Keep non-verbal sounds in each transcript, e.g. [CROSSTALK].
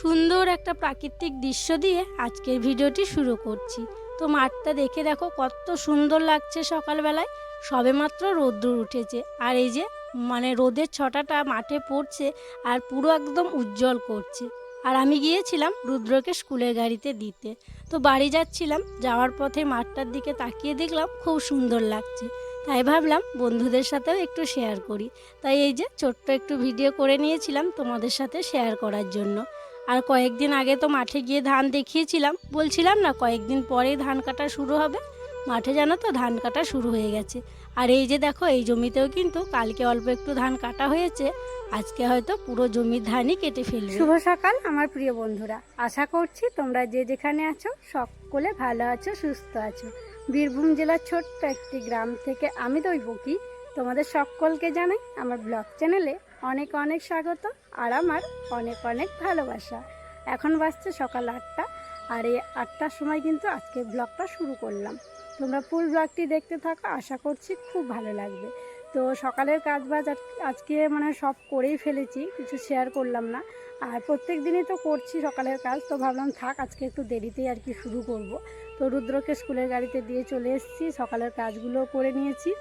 সুন্দর একটা প্রাকৃতিক দৃশ্য দিয়ে আজকের ভিডিওটি শুরু করছি। তো মাঠটা দেখে দেখো কত সুন্দর লাগছে সকালবেলায়। সবেমাত্র রোদ্দুর উঠেছে। আর এই যে মানে রোদের ছটাটা মাঠে পড়ছে আর পুরো একদম উজ্জ্বল করছে। আর আমি গিয়েছিলাম রুদ্রকে স্কুলের গাড়িতে দিতে। তো বাড়ি যাচ্ছিলাম, যাওয়ার পথে মাঠটার দিকে তাকিয়ে দেখলাম খুব সুন্দর লাগছে। তাই ভাবলাম বন্ধুদের সাথেও একটু শেয়ার করি। তাই এই যে, ছোট্ট একটু ভিডিও করে নিয়েছিলাম তোমাদের সাথে শেয়ার করার জন্য। আর কয়েকদিন আগে তো মাঠে গিয়ে ধান দেখিয়েছিলাম। বলছিলাম না, কয়েকদিন পরেই ধান কাটা শুরু হবে। মাঠে জানো তো ধান কাটা শুরু হয়ে গেছে। আর এই যে দেখো, এই জমিতেও কিন্তু কালকে অল্প একটু ধান কাটা হয়েছে। আজকে হয়তো পুরো জমির ধানই কেটে ফেলবে। শুভ সকাল, আমার প্রিয় বন্ধুরা। আশা করছি তোমরা যে যেখানে আছো, সকলে ভালো আছো, সুস্থ আছো। বীরভূম জেলার ছোট্ট একটি গ্রাম থেকে আমি দৈবকী। তোমাদের সকলকে জানাই আমার ব্লগ চ্যানেলে অনেক অনেক স্বাগত। আর আমার অনেক অনেক ভালোবাসা। এখন বাজছে সকাল আটটা, আর এই আটটার সময় কিন্তু আজকে ব্লগটা শুরু করলাম। তোমরা ফুল ব্লগটি দেখতে থাকো, আশা করছি খুব ভালো লাগবে। তো সকালের কাজ বাজ আজ- আজকে মানে সব করেই ফেলেছি, কিছু শেয়ার করলাম না। আর প্রত্যেক দিনই তো করছি সকালের কাজ, তো ভাবলাম থাক, আজকে একটু দেরিতেই আর কি শুরু করব। তো রুদ্রকে স্কুলের গাড়িতে দিয়ে চলে এসেছি, সকালের কাজগুলো করে নিয়েছি।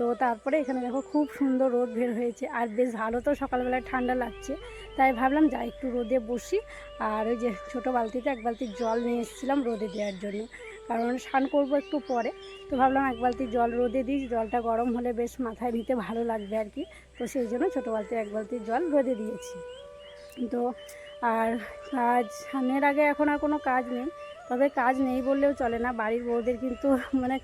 তো তারপরে এখানে দেখো খুব সুন্দর রোদ বের হয়েছে। আর বেশ ভালো তো সকালবেলায় ঠান্ডা লাগছে। তাই ভাবলাম যাই, একটু রোদে বসি। আর ওই যে ছোটো বালতিতে এক বালতি জল নিয়ে এসেছিলাম রোদে দেওয়ার জন্য। কারণ স্নান করব একটু পরে। তো ভাবলাম এক বালতি জল রোদে দিই। জলটা গরম হলে বেশ মাথায় নিতে ভালো লাগবে আর কি। তো সেই জন্য ছোটো বালতি এক বালতি জল রোদে দিয়েছি। তো আর কাজ সামনের আগে এখন আর কোনো কাজ নেই। তবে কাজ নেই বললেও চলে না। বাড়ির বউদের কিন্তু মানে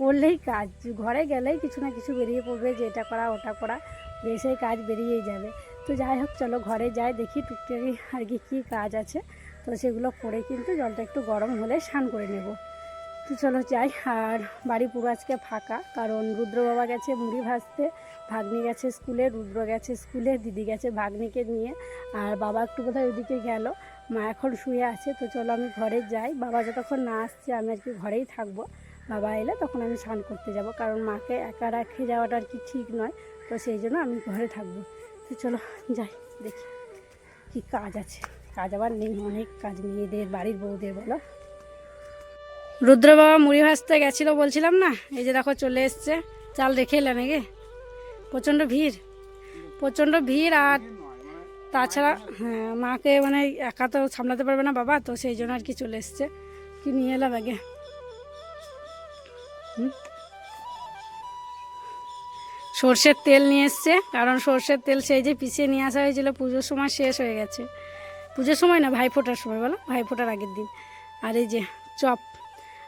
করলেই কাজ, ঘরে গেলেই কিছু না কিছু বেরিয়ে পড়বে, যে এটা করা, ওটা করা বেশি কাজ বেরিয়েই যাবে। তো যাই হোক, চলো ঘরে যাই, দেখি টুকটাকি আর কি, কী কাজ আছে। তো সেগুলো করে কিন্তু জলটা একটু গরম হলে স্নান করে নেব। তো চলো যাই, আর বাড়ি পুরো আজকে ফাঁকা, কারণ রুদ্র বাবা গেছে মুড়ি ভাজতে, ভাগ্নি গেছে স্কুলে, রুদ্র গেছে স্কুলে, দিদি গেছে ভাগ্নিকে নিয়ে, আর বাবা একটু বোধহয় ওইদিকে গেল, মা এখন শুয়ে আছে। তো চলো আমি ঘরে যাই, বাবা যতক্ষণ না আসছে আমি আর কি ঘরেই থাকব। বাবা এলে তখন আমি স্নান করতে যাব। কারণ মাকে একা রেখে যাওয়াটা আর কি ঠিক নয়। তো সেই জন্য আমি ঘরে থাকব। তো চলো, যাই, দেখি কি কাজ আছে। কাজ আবার নেই, অনেক কাজ মেয়েদের, বাড়ির বউদের, বলো। রুদ্র বাবা মুড়ি ভাজতে গেছিল বলছিলাম না? এই যে দেখো, চলে এসছে। চাল রেখে এলাম নাকি প্রচণ্ড ভিড়। প্রচণ্ড ভিড় আর তাছাড়া হ্যাঁ মাকে মানে একা তো সামলাতে পারবে না বাবা। তো সেই জন্য আর কি চলে এসছে। কি নিয়ে এলাম আগে? সর্ষের তেল নিয়ে এসছে, কারণ সর্ষের তেল সেই যে পিছিয়ে নিয়ে আসা হয়েছিল, পুজোর সময় শেষ হয়ে গেছে। পুজোর সময় না ভাইফোঁটার সময়, বলো? ভাইফোঁটার আগের দিন। আর এই যে চপ,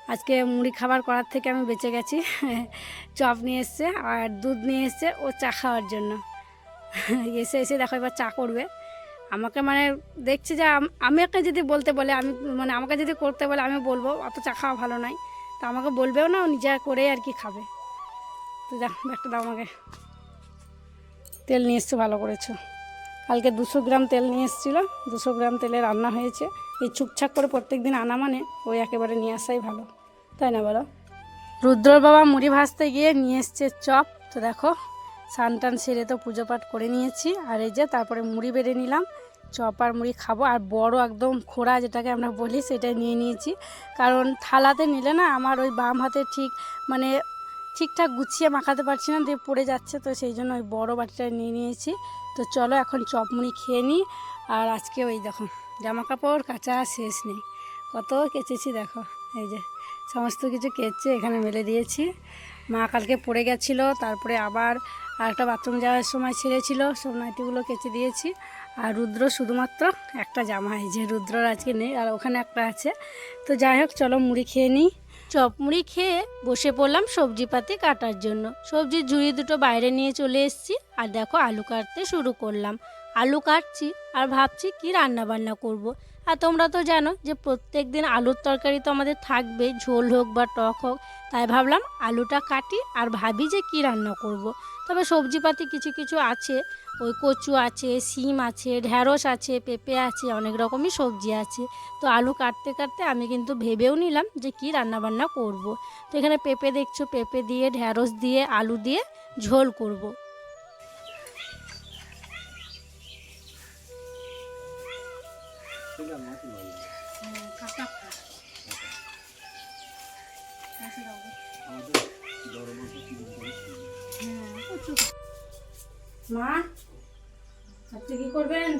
আজকে মুড়ি খাবার করার থেকে আমি বেঁচে গেছি। [LAUGHS] চপ নিয়ে এসছে, আর দুধ নিয়ে এসছে, ও চা খাওয়ার জন্য। [LAUGHS] এসে এসে দেখো এবার চা করবে। আমাকে মানে দেখছি যে, আম- আমি একটা যদি বলতে বলে, আমি মানে আমাকে যদি করতে বলে আমি বলব, অত চা খাওয়া ভালো নয়। তো আমাকে বলবেও না নিজে করে আর কি খাবে। তো যা একটা দাও আমাকে। তেল নিয়ে এসছো, ভালো করেছ। কালকে দুশো গ্রাম তেল নিয়ে এসেছিল, দুশো গ্রাম তেলে রান্না হয়েছে। এই ছুকছাক করে প্রত্যেক দিন আনা মানে ওই একেবারে নিয়ে আসাই ভালো। তাই না, বলো? রুদ্রর বাবা মুড়ি ভাজতে গিয়ে নিয়ে এসছে চপ। তো দেখো সান টান সেরে তো পুজো পাঠ করে নিয়েছি। আর এই যে, তারপরে মুড়ি বেড়ে নিলাম। চপ আর মুড়ি খাব আর বড় একদম খোড়া যেটাকে আমরা বলি সেটা নিয়ে নিয়েছি। কারণ থালাতে নিলে না আমার ওই বাম হাতে ঠিক মানে ঠিকঠাক গুছিয়ে মাখাতে পারছি না, দিয়ে পড়ে যাচ্ছে, তো সেই জন্য ওই বড় বাটিটা নিয়ে নিয়েছি। তো চলো এখন চপ মুড়ি খেয়ে নিই। আর আজকে ওই দেখো জামা কাপড় কাচা, শেষ নেই। কত কেচেছি দেখো, এই যে সমস্ত কিছু কেচে এখানে মেলে দিয়েছি। মা কালকে পড়ে গেছিল, তারপরে আবার একটা বাথরুম যাওয়ার সময় ছেড়েছিল, সব নাইটিগুলো কেচে দিয়েছি। আর রুদ্র শুধুমাত্র একটা জামা যে রুদ্রর আজকে নেই আর ওখানে একটা আছে। তো যাই হোক, চলো মুড়ি খেয়ে নিই। চপ মুড়ি খেয়ে বসে পড়লাম সবজিপাতি কাটার জন্য। সবজির ঝুড়ি দুটো বাইরে নিয়ে চলে এসেছি আর দেখো আলু কাটতে শুরু করলাম। আলু কাটছি আর ভাবছি কি রান্না বান্না করব। আর তোমরা তো জানো যে প্রত্যেক দিন আলুর তরকারি তো আমাদের থাকবে ঝোল হোক বা টক হোক। তাই ভাবলাম আলুটা কাটি আর ভাবি যে কি রান্না করব। তবে সবজিপাতি কিছু কিছু আছে ওই কচু আছে, শিম আছে, ঢ্যাঁড়স আছে, পেঁপে আছে, অনেক রকমই সবজি আছে তো আলু কাটতে কাটতে আমি কিন্তু ভেবেও নিলাম যে কি রান্না বান্না করব। তো এখানে পেঁপে দেখছ, পেঁপে দিয়ে, ঢ্যাঁড়স দিয়ে, আলু দিয়ে ঝোল করব। মা আজকে কি করবেন?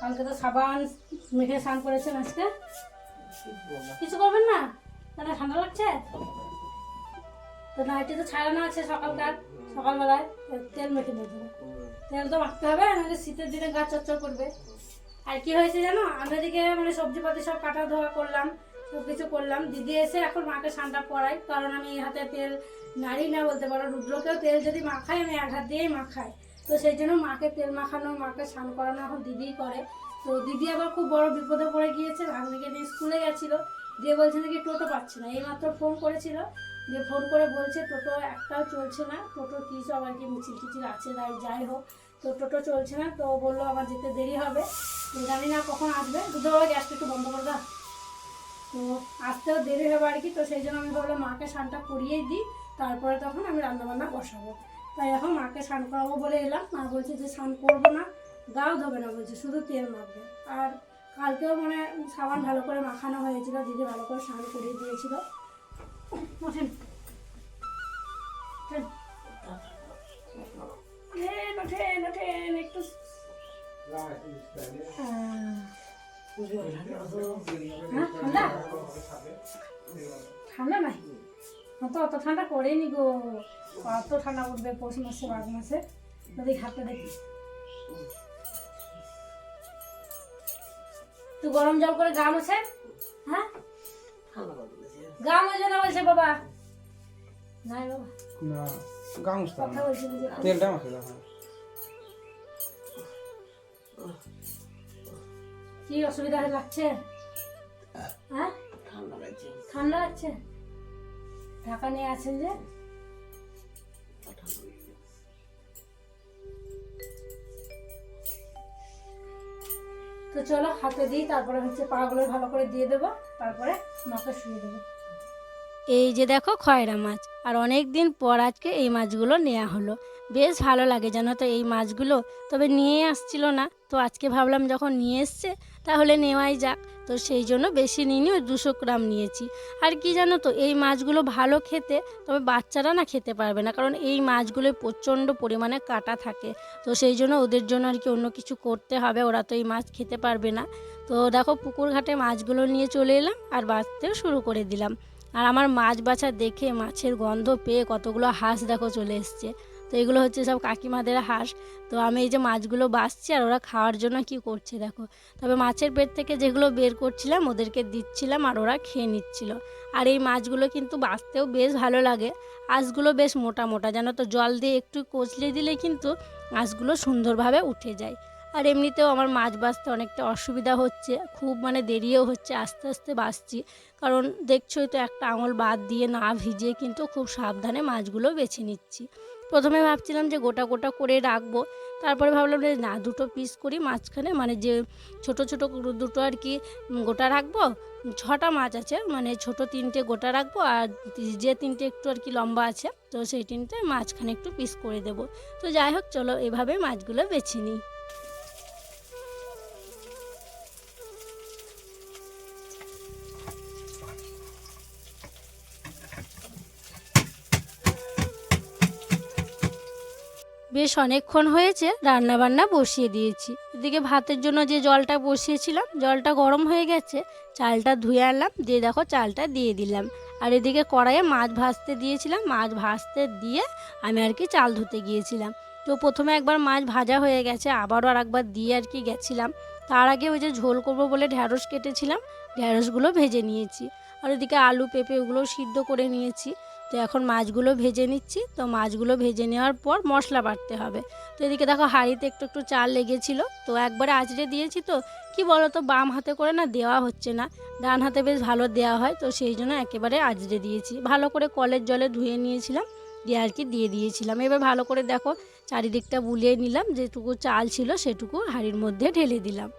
কালকে তো সাবান স্নান করেছেন আজকে? কিছু করবেন না? ঠান্ডা লাগছে? তো তো ছাড়ানো আছে সকালকার, সকালবেলায় তেল মেখে দেবো তেল তো মাখতে হবে, নাহলে শীতের দিনে গা চচ্চর করবে। আর কি হয়েছে জানো? আমরা দিকে মানে সবজিপাতি সব কাটা ধোয়া করলাম সব কিছু করলাম। দিদি এসে এখন মাকে স্নানটা করাই কারণ আমি হাতে তেল নাড়ি না বলতে পারো, রুদ্রকেও তেল যদি মাখাই আমি এক হাত দিয়েই মাখাই। তো সেই জন্য মাকে তেল মাখানো, মাকে স্নান করানো এখন দিদিই করে। তো দিদি আবার খুব বড় বিপদে পড়ে গিয়েছে, ভাগ্নিকে নিয়ে স্কুলে গেছিল। দিয়ে বলছে নাকি টোটো পাচ্ছে না। এইমাত্র ফোন করেছিল, দিয়ে ফোন করে বলছে, টোটো একটাও চলছে না। টোটো কী সব আর কি মিছিল টিছিল আছে তাই যাই হোক। তো টোটো চলছে না, তো বলল, আমার যেতে দেরি হবে। তো জানি না কখন আসবে। দুটো গ্যাসটা একটু বন্ধ করে দাও। তো আসতেও দেরি হবে আর কি। তো সেই জন্য আমি ভাবলাম, মাকে স্নানটা করিয়েই দিই। তারপরে তখন আমি রান্নাবান্না বসাবো। তাই এখন মাকে স্নান করাবো বলে এলাম। মা বলছে যে স্নান করব না গাও ধোবে না বলছে শুধু তেল মাখবে। আর কালকেও মানে সাবান ভালো করে মাখানো হয়েছিল দিদি ভালো করে স্নান করিয়ে দিয়েছিল। ওঠেন। ওঠেন। ওঠেন, ওঠেন, একটু। হ্যাঁ, ঠান্ডা নাই? অত অত ঠান্ডা করেনি গো। অত ঠান্ডা উঠবে পৌষ মাসে মাঘ মাসে। যদি হাতে দেখি। তুই গরম জল করে গা মোছে। হ্যাঁ? গা মোছে না বলছে বাবা। নাই বাবা। না গামুছ তো কথা বলছি বুঝে। তেলটা মাখে দেখো কি অসুবিধা লাগছে? হ্যাঁ। ঠান্ডা লাগছে। ঢাকা নিয়ে আছেন যে? তো চলো, হাতে দিই, তারপরে হচ্ছে পাগুলো ভালো করে দিয়ে দেবো, তারপরে মাকে শুয়ে দেবো। এই যে দেখো, খয়রা মাছ। আর অনেক দিন পর আজকে এই মাছগুলো নেওয়া হলো। বেশ ভালো লাগে জানো তো এই মাছগুলো। তবে নিয়ে আসছিল না। তো আজকে ভাবলাম যখন নিয়ে এসছে, তাহলে নেওয়াই যাক। তো সেই জন্য বেশি নিইনি, ওই দুশো গ্রাম নিয়েছি। আর কি জানো তো, এই মাছগুলো ভালো খেতে, তবে বাচ্চারা না খেতে পারবে না। কারণ এই মাছগুলোয় প্রচণ্ড পরিমাণে কাটা থাকে। তো সেই জন্য ওদের জন্য আর কি অন্য কিছু করতে হবে। ওরা তো এই মাছ খেতে পারবে না। তো দেখো পুকুর ঘাটে মাছগুলো নিয়ে চলে এলাম, আর বাঁচতেও শুরু করে দিলাম। আর আমার মাছ বাছা দেখে মাছের গন্ধ পেয়ে কতগুলো হাঁস দেখো চলে এসছে। তো এগুলো হচ্ছে সব কাকিমাদের হাঁস। তো আমি এই যে মাছগুলো বাছছি আর ওরা খাওয়ার জন্য কি করছে দেখো। তবে মাছের পেট থেকে যেগুলো বের করছিলাম ওদেরকে দিচ্ছিলাম আর ওরা খেয়ে নিচ্ছিল। আর এই মাছগুলো কিন্তু বাছতেও বেশ ভালো লাগে। আঁশগুলো বেশ মোটা মোটা, জানো তো? জল দিয়ে একটু কচলে দিলে কিন্তু আঁশগুলো সুন্দরভাবে উঠে যায়। আর এমনিতেও আমার মাছ বাছতে অনেকটা অসুবিধা হচ্ছে, খুব মানে দেরিও হচ্ছে, আস্তে আস্তে বাছছি কারণ দেখছোই তো একটা আঙুল বাদ দিয়ে না ভিজিয়ে কিন্তু খুব সাবধানে মাছগুলো বেছে নিচ্ছি। প্রথমে ভাবছিলাম যে গোটা গোটা করে রাখব, তারপরে ভাবলাম যে না, দুটো পিস করি মাঝখানে মানে যে ছোট ছোট দুটো আর কি গোটা রাখব, ছটা মাছ আছে মানে ছোট তিনটে গোটা রাখব, আর যে তিনটে একটু আর কি লম্বা আছে, তো সেই তিনটে মাঝখানে একটু পিস করে দেবো। তো যাই হোক, চলো এভাবে মাছগুলো বেছে নিই। বেশ অনেকক্ষণ হয়েছে রান্না বান্না বসিয়ে দিয়েছি। এদিকে ভাতের জন্য যে জলটা বসিয়েছিলাম, জলটা গরম হয়ে গেছে, চালটা ধুয়ে আনলাম, দিয়ে দেখো চালটা দিয়ে দিলাম। আর এদিকে কড়াইয়ে মাছ ভাজতে দিয়েছিলাম, মাছ ভাজতে দিয়ে আমি আর কি চাল ধুতে গিয়েছিলাম। তো প্রথমে একবার মাছ ভাজা হয়ে গেছে, আবারও আর একবার দিয়ে আর কি গেছিলাম। তার আগে ওই যে ঝোল করব বলে ঢ্যাঁড়স কেটেছিলাম, ঢ্যাঁড়সগুলো ভেজে নিয়েছি। আর ওদিকে আলু পেঁপে ওগুলো সিদ্ধ করে নিয়েছি। তো এখন মাছগুলো ভেজে নিচ্ছি। তো মাছগুলো ভেজে নেওয়ার পর মশলা বাটতে হবে। তো এদিকে দেখো হাঁড়িতে একটু একটু চাল লেগেছিলো। তো একবারে আঁচড়ে দিয়েছি তো, কি বলো তো বাম হাতে করে না দেওয়া হচ্ছে না। ডান হাতে বেশ ভালো দেওয়া হয়, তো সেই জন্য একেবারে আঁচড়ে দিয়েছি। ভালো করে কলের জলে ধুয়ে নিয়েছিলাম, দিয়ে আর কি দিয়ে দিয়েছিলাম। এবার ভালো করে দেখো চারিদিকটা বুলিয়ে নিলাম, যেটুকু চাল ছিল সেটুকু হাঁড়ির মধ্যে ঢেলে দিলাম।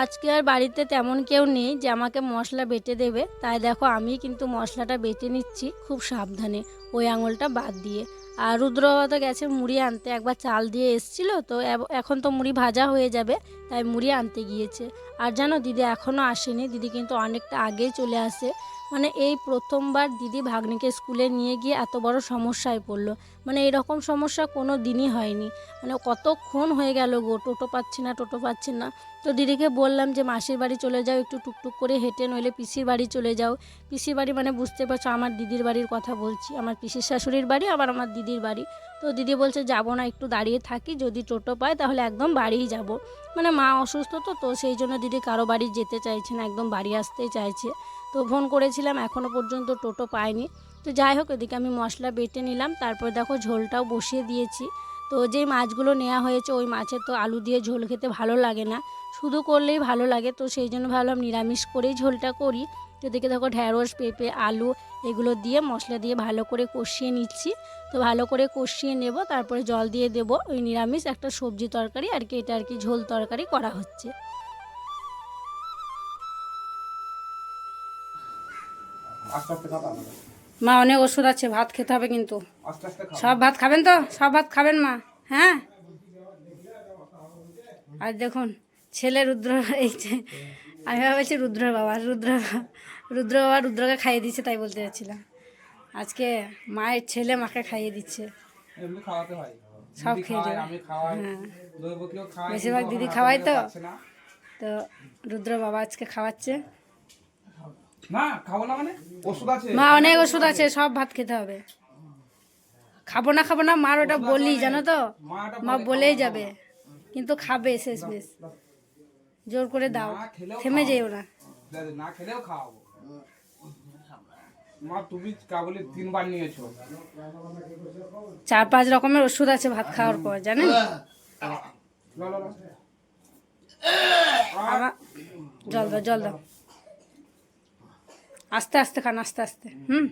আজকে আর বাড়িতে তেমন কেউ নেই যে আমাকে মশলা বেটে দেবে। তাই দেখো আমি কিন্তু মশলাটা বেটে নিচ্ছি খুব সাবধানে, ওই আঙুলটা বাদ দিয়ে। আর রুদ্র বাবা তো গেছে মুড়ি আনতে, একবার চাল দিয়ে এসছিল তো এখন তো মুড়ি ভাজা হয়ে যাবে, তাই মুড়ি আনতে গিয়েছে। আর জানো দিদি এখনও আসেনি, দিদি কিন্তু অনেকটা আগেই চলে আসে। মানে এই প্রথমবার দিদি ভাগ্নিকে স্কুলে নিয়ে গিয়ে এত বড় সমস্যায় পড়ল। মানে এরকম সমস্যা কোনো দিনই হয়নি। মানে কতক্ষণ হয়ে গেল গো, টোটো পাচ্ছি না, টোটো পাচ্ছি না। তো দিদিকে বললাম যে, মাসির বাড়ি চলে যাও, একটু টুকটুক করে হেঁটে, নইলে পিসির বাড়ি চলে যাও। পিসির বাড়ি মানে বুঝতে পারছ, আমার দিদির বাড়ির কথা বলছি। আমার পিসির শাশুড়ির বাড়ি, আবার আমার দিদির বাড়ি। তো দিদি বলছে, যাব না, একটু দাঁড়িয়ে থাকি, যদি টোটো পায় তাহলে একদম বাড়িই যাব। মানে মা অসুস্থ তো তো সেই জন্য দিদি কারও বাড়ি যেতে চাইছে না, একদম বাড়ি আসতেই চাইছে। তো ফোন করেছিলাম এখনও পর্যন্ত টোটো পাইনি। তো যাই হোক, এদিকে আমি মশলা বেটে নিলাম, তারপর দেখো ঝোলটাও বসিয়ে দিয়েছি। তো যেই মাছগুলো নেওয়া হয়েছে, ওই মাছের তো আলু দিয়ে ঝোল খেতে ভালো লাগে না। শুধু করলেই ভালো লাগে, তো সেই জন্য ভাবলাম নিরামিষ করেই ঝোলটা করি। তো দেখো ঢ্যাঁড়স, পেঁপে, আলু, এগুলো দিয়ে মশলা দিয়ে ভালো করে কষিয়ে নিচ্ছি। তো ভালো করে কষিয়ে নেব, তারপরে জল দিয়ে দেব। ওই নিরামিষ একটা সবজি তরকারি, আর কি, এটা আর কি ঝোল তরকারি করা হচ্ছে। মা অনেক ওষুধ আছে ভাত খেতে হবে কিন্তু। সব ভাত খাবেন তো? সব ভাত খাবেন মা হ্যাঁ? আর দেখুন ছেলে রুদ্র এই আমি ভাবছি রুদ্র বাবা রুদ্র রুদ্র বাবা রুদ্রকে খাইয়ে দিচ্ছে তাই বলতে চাচ্ছিলাম আজকে মায়ের ছেলে মাকে খাইয়ে দিচ্ছে। সব খেয়ে যাবে। হ্যাঁ। বেশিরভাগ দিদি খাওয়াই তো? তো রুদ্র বাবা আজকে খাওয়াচ্ছে। না খাব না মানে? ওষুধ আছে। মা অনেক ওষুধ আছে সব ভাত খেতে হবে। খাব না খাব না মার ওটা বললি জানো তো? মা বলে বলেই যাবে কিন্তু খাবে শেষ বেশ জোর করে দাও থেমে। যেও না। না, না খেলেও খাওয়াবো মা তুমি কাবলি তিনবার নিয়েছো। চার পাঁচ রকমের ওষুধ আছে ভাত খাওয়ার পর জানেন? জল দাও জল দাও। আস্তে আস্তে খান, আস্তে আস্তে। হুম?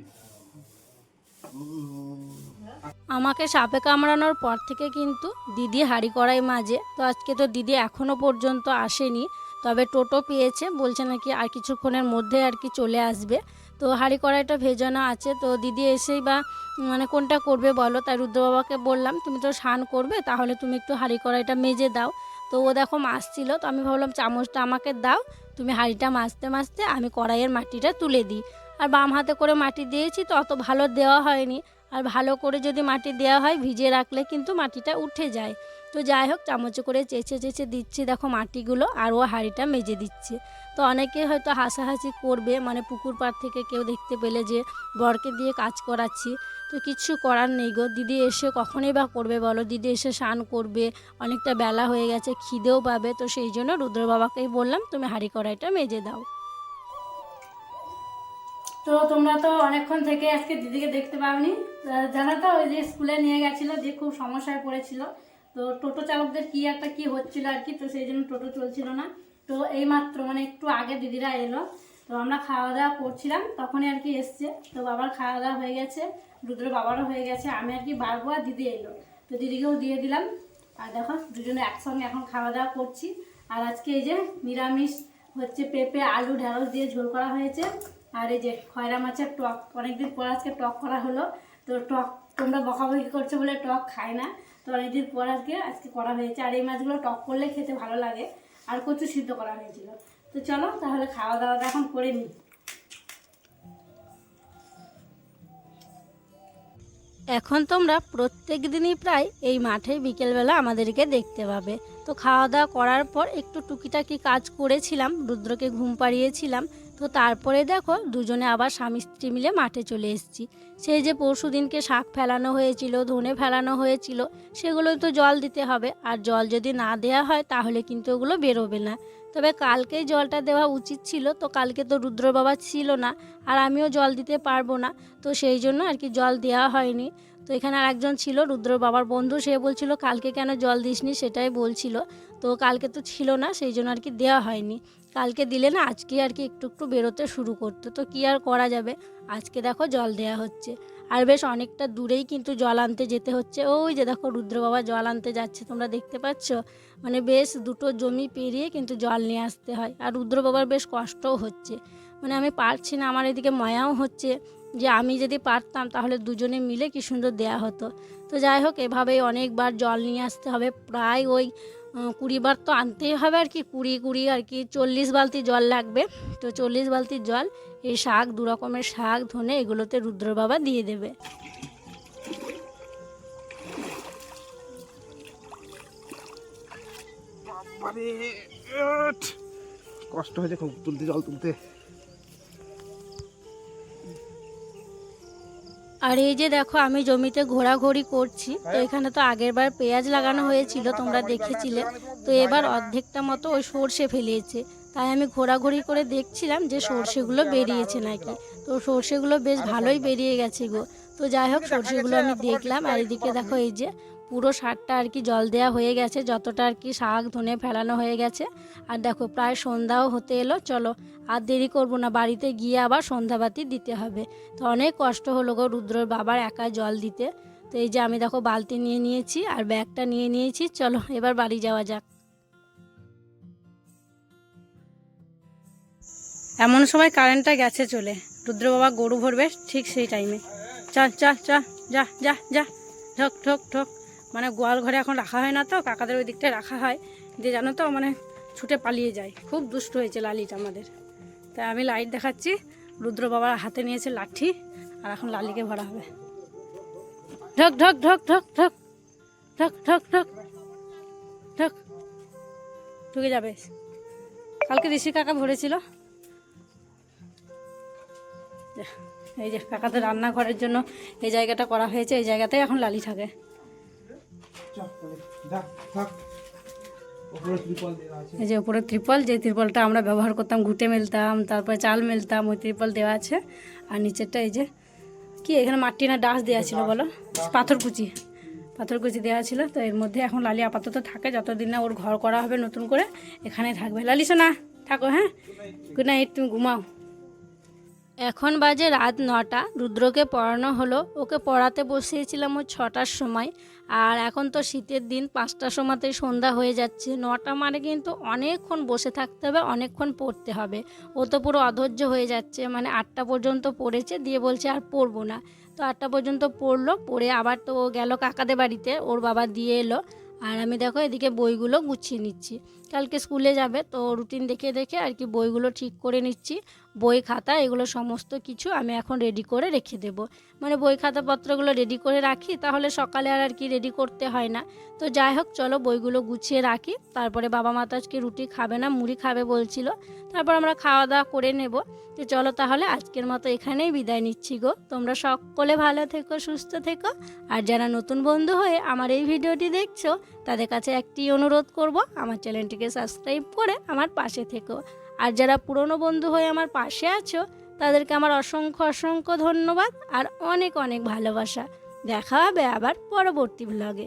আমাকে সাপে কামড়ানোর পর থেকে কিন্তু দিদি হাঁড়ি কড়াই মাঝে। তো আজকে তো দিদি এখনও পর্যন্ত আসেনি, তবে টোটো পেয়েছে, বলছে নাকি আর কিছুক্ষণের মধ্যে আর কি চলে আসবে। তো হাঁড়ি কড়াইটা ভেজানো আছে, তো দিদি এসেই বা মানে কোনটা করবে বলো? তাই রুদ্র বাবাকে বললাম, তুমি তো স্নান করবে, তাহলে তুমি একটু হাঁড়ি কড়াইটা মেজে দাও। তো ও দেখো মাছছিল তো আমি ভাবলাম চামচটা আমাকে দাও তুমি হাঁড়িটা মাজতে মাজতে আমি কড়াইয়ের মাটিটা তুলে দিই। আর বাম হাতে করে মাটি দিয়েছি, তো অত ভালো দেওয়া হয়নি। আর ভালো করে যদি মাটি দেওয়া হয়, ভিজিয়ে রাখলে কিন্তু মাটিটা উঠে যায়। তো যাই হোক, চামচে করে চেঁচে চেঁচে দিচ্ছি, দেখো মাটিগুলো, আর ও হাঁড়িটা মেজে দিচ্ছে। তো অনেকে হয়তো হাসাহাসি করবে মানে পুকুর পাড় থেকে কেউ দেখতে পেলে যে, বরকে দিয়ে কাজ করাচ্ছি। তো কিচ্ছু করার নেই গো, দিদি এসে কখনই বা করবে বলো? দিদি এসে স্নান করবে, অনেকটা বেলা হয়ে গেছে, খিদেও পাবে। তো সেই জন্য রুদ্র বাবাকেই বললাম, তুমি হাঁড়ি কড়াইটা মেজে দাও। তো তোমরা তো অনেকক্ষণ থেকে আজকে দিদিকে দেখতে পাওনি। জানো তো, ওই যে স্কুলে নিয়ে গেছিল, যে খুব সমস্যায় পড়েছিল। তো টোটো চালকদের কি একটা কি হচ্ছিল আর কি, তো সেই জন্য টোটো চলছিল না। তো এই মাত্র মানে একটু আগে দিদিরা এলো। তো আমরা খাওয়া দাওয়া করছিলাম, তখনই আর কি এসছে। তো বাবার খাওয়া দাওয়া হয়ে গেছে, রুদ্র বাবারও হয়ে গেছে, আমি আর কি বাড়বো আর দিদি এলো। তো দিদিকেও দিয়ে দিলাম। আর দেখো, দুজনে একসঙ্গে এখন খাওয়া দাওয়া করছি। আর আজকে এই যে নিরামিষ হচ্ছে পেঁপে, আলু, ঢেঁড়স দিয়ে ঝোল করা হয়েছে। আর এই যে খয়রা মাছের টক, অনেকদিন পর আজকে টক করা হলো, তো টক তোমরা বকাবকি করছ বলে টক খায় না, তো অনেকদিন পর আজকে আজকে করা হয়েছে। আর এই মাছগুলো টক করলে খেতে ভালো লাগে, আর কচু সিদ্ধ করা হয়েছিল। তো চলো তাহলে খাওয়া দাওয়াটা এখন করে নিই এখন তোমরা প্রত্যেক দিনই প্রায় এই মাঠে বিকেলবেলা আমাদেরকে দেখতে পাবে। তো খাওয়া দাওয়া করার পর একটু টুকিটাকি কাজ করেছিলাম, রুদ্রকে ঘুম পাড়িয়েছিলাম তো তারপরে দেখো দুজনে আবার স্বামী স্ত্রী মিলে মাঠে চলে এসেছি। সেই যে পরশু দিনকে শাক ফেলানো হয়েছিল, ধনে ফেলানো হয়েছিল সেগুলোই তো জল দিতে হবে। আর জল যদি না দেওয়া হয় তাহলে কিন্তু ওগুলো বেরোবে না। তবে কালকেই জলটা দেওয়া উচিত ছিল, তো কালকে তো রুদ্র বাবা ছিল না, আর আমিও জল দিতে পারব না, তো সেই জন্য আর কি জল দেওয়া হয়নি। তো এখানে আর একজন ছিল, রুদ্র বাবার বন্ধু, সে বলছিল, কালকে কেন জল দিসনি? সেটাই বলছিল। তো কালকে তো ছিল না, সেই জন্য আর কি দেওয়া হয়নি। কালকে দিলে না আজকে আর কি একটু একটু বেরোতে শুরু করতো। তো কী আর করা যাবে? আজকে দেখো জল দেওয়া হচ্ছে। আর বেশ অনেকটা দূরেই কিন্তু জল আনতে যেতে হচ্ছে। ওই যে দেখো রুদ্র বাবা জল আনতে যাচ্ছে, তোমরা দেখতে পাচ্ছ? মানে বেশ দুটো জমি পেরিয়ে কিন্তু জল নিয়ে আসতে হয়। আর রুদ্র বাবার বেশ কষ্টও হচ্ছে। মানে আমি পারছি না, আমার এদিকে ময়াও হচ্ছে যে আমি যদি পারতাম তাহলে দুজনে মিলে কি সুন্দর দেয়া হতো। তো যাই হোক, এভাবেই অনেকবার জল নিয়ে আসতে হবে। প্রায় ওই কুড়ি বার তো আনতেই হবে আর কি, কুড়ি কুড়ি আর কি, চল্লিশ বালতি জল লাগবে। তো চল্লিশ বালতি জল, এই শাক, দু রকমের শাক, ধনে, এগুলোতে রুদ্র বাবা দিয়ে দেবে। কষ্ট হয়েছে খুব, তুলতে জল তুলতে। আর এই যে দেখো, আমি জমিতে ঘোরাঘুরি করছি। তো এখানে তো আগের বার পেঁয়াজ লাগানো হয়েছিল, তোমরা দেখেছিলে। তো এবার অর্ধেকটা মতো ওই সর্ষে ফেলিয়েছে তাই আমি ঘোরাঘুরি করে দেখছিলাম যে সর্ষেগুলো বেরিয়েছে নাকি। তো সর্ষেগুলো বেশ ভালোই বেরিয়ে গেছে গো। তো যাই হোক, সর্ষেগুলো আমি দেখলাম। আর এদিকে দেখো এই যে পুরো শাকটা আর কি জল দেওয়া হয়ে গেছে, যতটা আর কি শাক ধনে ফেলানো হয়ে গেছে। আর দেখো, প্রায় সন্ধ্যাও হতে এলো, চলো আর দেরি করব না, বাড়িতে গিয়ে আবার সন্ধ্যাবাতি দিতে হবে। তো অনেক কষ্ট হলো গো রুদ্রর বাবার একা জল দিতে। তো এই যে আমি দেখো বালতি নিয়ে নিয়েছি আর ব্যাগটা নিয়ে নিয়েছি, চলো এবার বাড়ি যাওয়া যাক। এমন সময় কারেন্টটা গেছে চলে। রুদ্র বাবা গরু ভরবে ঠিক সেই টাইমে চল চল চল, যা যা যা ঠক ঠক ঠক মানে গোয়াল ঘরে এখন রাখা হয় না তো, কাকাদের ওই দিকটায় রাখা হয়। যে জানো তো মানে ছুটে পালিয়ে যায়। খুব দুষ্ট হয়েছে লালিটা আমাদের। তাই আমি লাইট দেখাচ্ছি। রুদ্র বাবার হাতে নিয়েছে লাঠি, আর এখন লালিকে ভরা হবে। ঢক ঢক ঢক ঢক ঢক ঢক ঢক ঢক ঢক। ঢুকে যাবে। কালকে ঋষি কাকা ভরেছিল। এই যে কাকাদের রান্নাঘরের জন্য এই জায়গাটা করা হয়েছে। এই জায়গাতেই এখন লালি থাকে এই যে উপরে ত্রিপল যে ত্রিপলটা আমরা ব্যবহার করতাম ঘুটে মেলতাম তারপরে চাল মেলতাম ওই ত্রিপল দেওয়া আছে। আর নিচেরটা এই যে কি এখানে মাটি না ডাস দেওয়া ছিল বলো? পাথরকুচি পাথরকুচি দেওয়া ছিল তো এর মধ্যে এখন লালি আপাতত থাকে যতদিন না ওর ঘর করা হবে নতুন করে এখানেই থাকবে। লালি শোনা থাকো হ্যাঁ? গুড নাইট তুমি ঘুমাও। এখন বাজে রাত নটা। রুদ্রকে পড়ানো হলো। ওকে পড়াতে বসিয়েছিলাম ওই ছটার সময়। আর এখন তো শীতের দিন, পাঁচটার সময়তেই সন্ধ্যা হয়ে যাচ্ছে। নটা মানে কিন্তু অনেকক্ষণ বসে থাকতে হবে, অনেকক্ষণ পড়তে হবে। ও তো পুরো অধৈর্য হয়ে যাচ্ছে। মানে আটটা পর্যন্ত পড়েছে, দিয়ে বলছে আর পড়ব না। তো আটটা পর্যন্ত পড়ল, পড়ে আবার তো ও গেল কাকাদের বাড়িতে। ওর বাবা দিয়ে এলো। আর আমি দেখো এদিকে বইগুলো গুছিয়ে নিচ্ছি। কালকে স্কুলে যাবে, তো রুটিন দেখে দেখে আর কি বইগুলো ঠিক করে নিচ্ছি। বই খাতা, এগুলো সমস্ত কিছু আমি এখন রেডি করে রেখে দেব। মানে বই খাতাপত্রগুলো রেডি করে রাখি, তাহলে সকালে আর আর কি রেডি করতে হয় না। তো যাই হোক, চলো বইগুলো গুছিয়ে রাখি। তারপরে বাবা মা তো আজকে রুটি খাবে না, মুড়ি খাবে বলছিল। তারপর আমরা খাওয়া দাওয়া করে নেব। তো চলো তাহলে আজকের মতো এখানেই বিদায় নিচ্ছি গো। তোমরা সকলে ভালো থেকো, সুস্থ থেকো। আর যারা নতুন বন্ধু হয়ে আমার এই ভিডিওটি দেখছ তাদের কাছে একটি অনুরোধ করব আমার চ্যানেলটিকে সাবস্ক্রাইব করে আমার পাশে থেকো। আর যারা পুরনো বন্ধু হয়ে আমার পাশে আছো, তাদেরকে আমার অসংখ্য অসংখ্য ধন্যবাদ আর অনেক অনেক ভালোবাসা। দেখা হবে আবার পরবর্তী ব্লগে